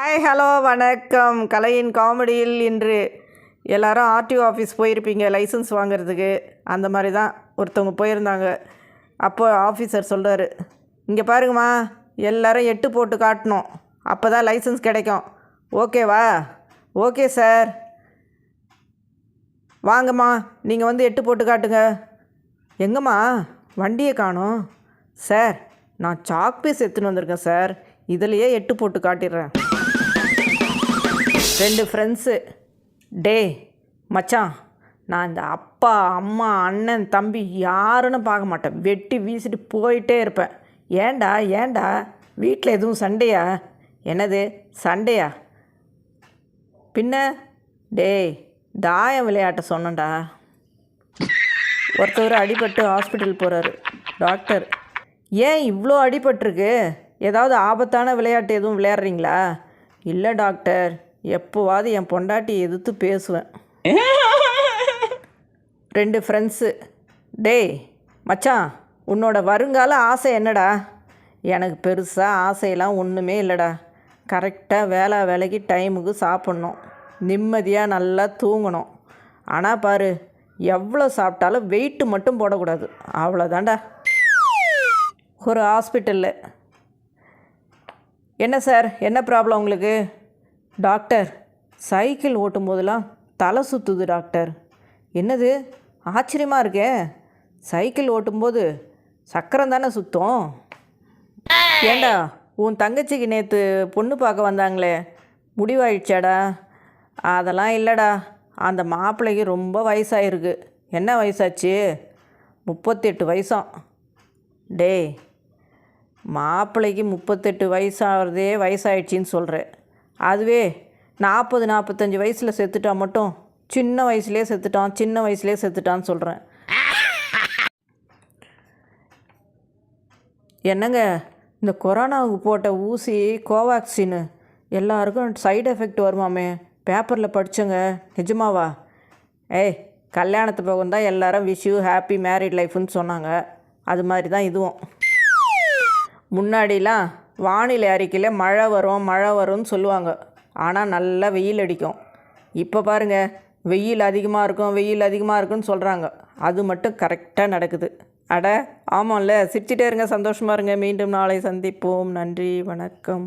Hi hello வணக்கம். கலையின் காமெடியில் இன்று எல்லாரும் ஆர்டிஓ ஆஃபீஸ் போயிருப்பீங்க லைசன்ஸ் வாங்குறதுக்கு. அந்த மாதிரி தான் ஒருத்தவங்க போயிருந்தாங்க. அப்போ ஆஃபீஸர் சொல்கிறாரு இங்கே பாருங்கம்மா எல்லாரும் எட்டு போட்டு காட்டணும். அப்போ தான் லைசன்ஸ் கிடைக்கும் ஓகேவா ஓகே சார் வாங்கம்மா நீங்கள் வந்து எட்டு போட்டு காட்டுங்க. எங்கம்மா? வண்டியை காணோம். சார் நான் சாக்பீஸ் எடுத்துன்னு வந்திருக்கேன் சார் இதுலையே எட்டு போட்டு காட்டிடுறேன். ரெண்டு ஃப்ரெண்ட்ஸு டே மச்சான் நான் இந்த அப்பா அம்மா அண்ணன் தம்பி யாருன்னு பார்க்க மாட்டேன். வெட்டி வீசிட்டு போயிட்டே இருப்பேன். ஏன்டா ஏன்டா? வீட்டில் எதுவும் சண்டையா? என்னது சண்டையா? பின்ன டேய் தாயம் விளையாட்ட சொன்னேன்டா. ஒருத்தவர் அடிபட்டு ஹாஸ்பிட்டல் போகிறாரு டாக்டர் ஏன் இவ்வளோ அடிபட்டிருக்கு? ஏதாவது ஆபத்தான விளையாட்டு எதுவும் விளையாடுறீங்களா? இல்லை டாக்டர் எப்போவாது என் பொண்டாட்டி எதிர்த்து பேசுவேன். ரெண்டு ஃப்ரெண்ட்ஸு டேய் மச்சான் உன்னோட வருங்கால ஆசை என்னடா? எனக்கு பெருசாக ஆசையெல்லாம் ஒன்றுமே இல்லைடா. கரெக்டாக வேலை வேலைக்கு டைமுக்கு சாப்பிட்ணும். நிம்மதியாக நல்லா தூங்கணும். ஆனால் பாரு எவ்வளோ சாப்பிட்டாலும் வெயிட்டு மட்டும் போடக்கூடாது. அவ்வளோதான்டா. ஒரு ஹாஸ்பிட்டலில் என்ன சார்? என்ன ப்ராப்ளம் உங்களுக்கு? டாக்டர் சைக்கிள் ஓட்டும் போதெல்லாம் தலை சுற்றுது டாக்டர். என்னது? ஆச்சரியமாக இருக்கே. சைக்கிள் ஓட்டும்போது சக்கரம் தானே சுத்தம்? ஏண்டா உன் தங்கச்சிக்கு நேற்று பொண்ணு பார்க்க வந்தாங்களே. முடிவாயிடுச்சாடா? அதெல்லாம் இல்லைடா. அந்த மாப்பிள்ளைக்கு ரொம்ப வயசாகிருக்கு என்ன வயசாச்சு? முப்பத்தெட்டு வயசாம் டேய் மாப்பிள்ளைக்கு முப்பத்தெட்டு வயசாகிறதே வயசாயிடுச்சின்னு சொல்கிறேன் அதுவே நாற்பது நாற்பத்தஞ்சு வயசில் செத்துட்டா மட்டும் சின்ன வயசுலேயே செத்துட்டான் சின்ன வயசுலேயே செத்துட்டான்னு சொல்கிறேன் என்னங்க இந்த கொரோனாவுக்கு போட்ட ஊசி கோவாக்சின்னு எல்லாருக்கும் சைடு எஃபெக்ட் வருமாமே? பேப்பரில் படித்தங்க நிஜமாவா? ஏய் கல்யாணத்து பக்கம் தான் எல்லாரும் விஷ் யூ ஹாப்பி மேரிட் லைஃப்னு சொன்னாங்க. அது மாதிரி தான் இதுவும். முன்னாடிலாம் வானிலை அறிக்கையில் மழை வரும் மழை வரும்னு சொல்லுவாங்க. ஆனால் நல்லா வெயில் அடிக்கும். இப்போ பாருங்கள் வெயில் அதிகமாக இருக்கும் வெயில் அதிகமாக இருக்குன்னு சொல்கிறாங்க அது மட்டும் கரெக்டாக நடக்குது. அட ஆமாம்ல. சிரிச்சிட்டே இருங்க. சந்தோஷமாக இருங்க. மீண்டும் நாளை சந்திப்போம். நன்றி வணக்கம்.